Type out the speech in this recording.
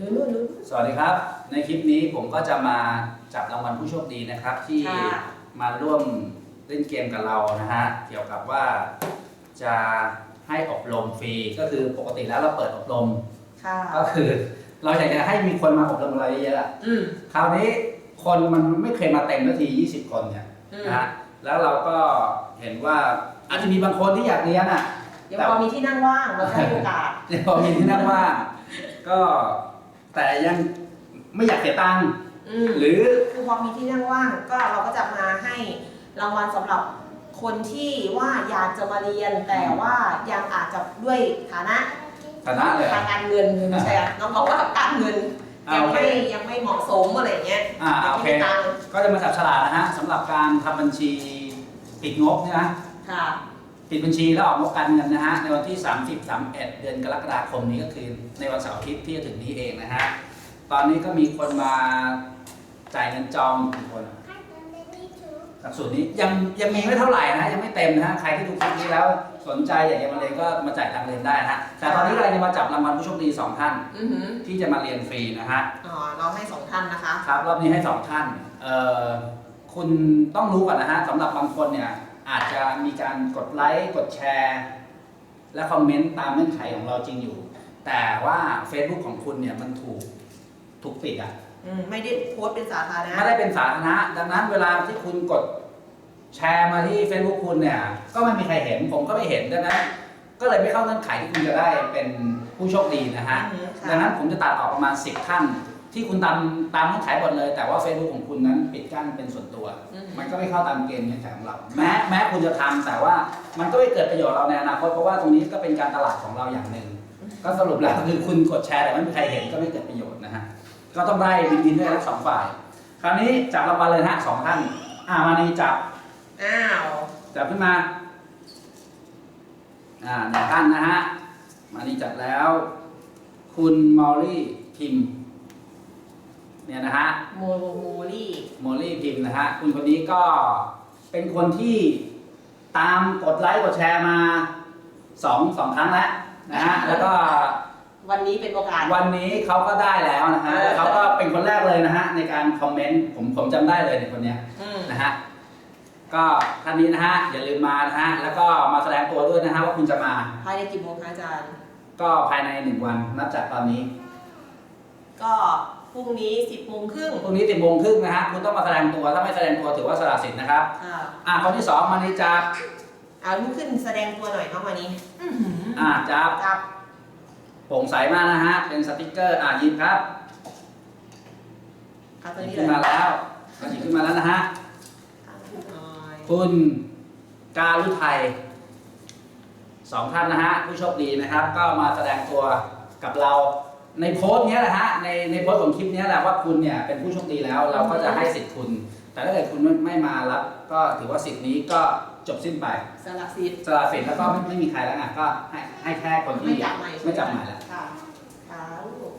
ดูนู่นดูสวัสดีครับ ในคลิปนี้ผมก็จะมาจับรางวัลผู้โชคดีนะครับ ที่ค่ะ มาร่วมเล่นเกมกับเรานะฮะเกี่ยวกับว่าจะให้อบรมฟรีก็คือปกติแล้วเราเปิดอบรม ค่ะ ก็คือ เราอยากจะให้มีคนมาอบรมเราเยอะๆอะอืมคราวนี้คนมันไม่เคยมาเต็มนาที 20 คนเนี่ยอืมนะฮะแล้วเราก็เห็นว่าอาจจะมีบางคนที่อยากเรียนอะ ยังพอมีที่นั่งว่างเราจะให้โอกาสยังพอมีที่นั่งว่างก็ แต่ยังไม่อยากเสียตังค์อืมหรือคือพอมีที่นั่งว่างก็เราก็จะมาให้รางวัลสำหรับคนที่ว่าอยากจะมาเรียนแต่ว่ายังอาจจะด้วยฐานะฐานะเลยทางการเงินไม่ใช่อะน้องบอกว่าการเงินอ่ายังโอเค ไม่ยังไม่เหมาะสมอะไรอย่างเงี้ยอ่าโอเค ไม่มีตังค์ก็จะมาจับฉลากนะฮะสำหรับการทำบัญชีปิดงบเนี่ยนะค่ะ ปิดบัญชีแล้วออกงบการเงินนะฮะในวันที่ 30 31 เดือนกรกฎาคมนี้ก็คือในวันเสาร์อาทิตย์ที่จะถึงนี้เองนะฮะตอนนี้ก็มีคนมาจ่ายเงินจองกี่คนอะหลักสูตรนี้ยังยังมีไม่เท่าไหร่นะฮะยังไม่เต็มนะฮะใครที่ดูคลิปนี้แล้วสนใจอยากจะมาเรียนก็มาจ่ายตังค์เรียนได้นะฮะแต่ตอนนี้เราจะมาจับรางวัลผู้โชคดีสองท่านอือหือที่จะมาเรียนฟรีนะฮะอ๋อเราให้สองท่านนะคะ ครับรอบนี้ให้สองท่านเอ่อคุณต้องรู้ก่อนนะฮะสำหรับบางคนเนี่ย อาจจะมีการกดไลค์กดแชร์ และคอมเมนต์ตามเงื่อนไขของเราจริงอยู่ แต่ว่า Facebook ของคุณเนี่ยมันถูกถูกปิดอะอืมไม่ได้โพสต์เป็นสาธารณะไม่ได้เป็นสาธารณะ ดังนั้นเวลาที่คุณกดแชร์มาที่ Facebook คุณเนี่ย ก็ไม่มีใครเห็นผมก็ไม่เห็นดังนั้น ก็เลยไม่เข้าเงื่อนไขที่คุณจะได้เป็นผู้โชคดีนะฮะ อือหือดังค่ะนั้นผมจะตัดออกประมาณ 10ท่าน ที่คุณตามตามเงื่อนไขหมดเลย แต่ว่า Facebook ของคุณนั้นปิดกั้นเป็นส่วนตัว อือหือมันก็ไม่เข้าตามเกณฑ์เงื่อนไขของเรา แม้แม้คุณจะทำแต่ว่ามันก็ไม่เกิดประโยชน์เราในอนาคตเพราะว่าตรงนี้ก็เป็นการตลาดของเราอย่างหนึ่ง ก็สรุปแล้วคือคุณกดแชร์แต่ไม่มีใครเห็นก็ไม่เกิดประโยชน์นะฮะ ก็ต้องได้วินวินด้วยทั้งสองฝ่าย คราวนี้จับรางวัลเลยนะฮะสองท่าน อ่ามานีจับ อ้าว จับขึ้นมา อ่าหนึ่งท่านนะฮะ มานีจับแล้ว คุณมอลลี่พิมพ์ เนี่ยนะฮะโมโมโมลี่มอลลี่พิมพ์นะฮะคุณคนนี้ก็เป็นคนที่ตามกดไลค์กดแชร์มาสองสองครั้งแล้วนะฮะแล้วก็วันนี้เป็นโอกาส วันนี้เขาก็ได้แล้วนะฮะแล้วเขาก็เป็นคนแรกเลยนะฮะในการคอมเมนต์ผมผมจำได้เลยในคนเนี้ยอืมนะฮะก็ท่านนี้นะฮะอย่าลืมมานะฮะแล้วก็มาแสดงตัวด้วยนะฮะว่าคุณจะมาภายในกี่โมงคะอาจารย์ ก็ภายในหนึ่งวันนับจากตอนนี้ ก็ พรุ่งนี้สิบโมงครึ่งพรุ่งนี้สิบโมงครึ่งนะฮะคุณต้องมาแสดงตัวถ้าไม่แสดงตัวถือว่าสละสิทธิ์นะครับค่ะอ่าคนที่สองมานิจับเอาลุกขึ้นแสดงตัวหน่อยครับวันนี้อื้อหืออ่าจับจับโปร่งใสมากนะฮะเป็นสติกเกอร์อ่าหยิบครับเอาตัวหยิบนี้ขึ้นเลมายแล้วอะหยิบขึ้นมาแล้วนะฮะเอาหน่อยคุณการุไทยสองท่านนะฮะผู้โชคดีนะครับ ก็มาแสดงตัวกับเรา ในโพสต์เนี้ยแหละฮะในในโพสต์ของคลิปเนี้ยแหละว่าคุณเนี่ยเป็นผู้โชคดีแล้ว เราก็จะให้สิทธิ์คุณ แต่ถ้าเกิดคุณไม่ไม่มารับก็ถือว่าสิทธิ์นี้ก็จบสิ้นไปสละสิทธิ์สละสิทธิ์แล้วก็ไม่ไม่มีใครแล้วไงก็ให้ให้แค่คนที่ไม่จับใหม่ไม่จับใหม่แล้ว ค่ะค่ะลูก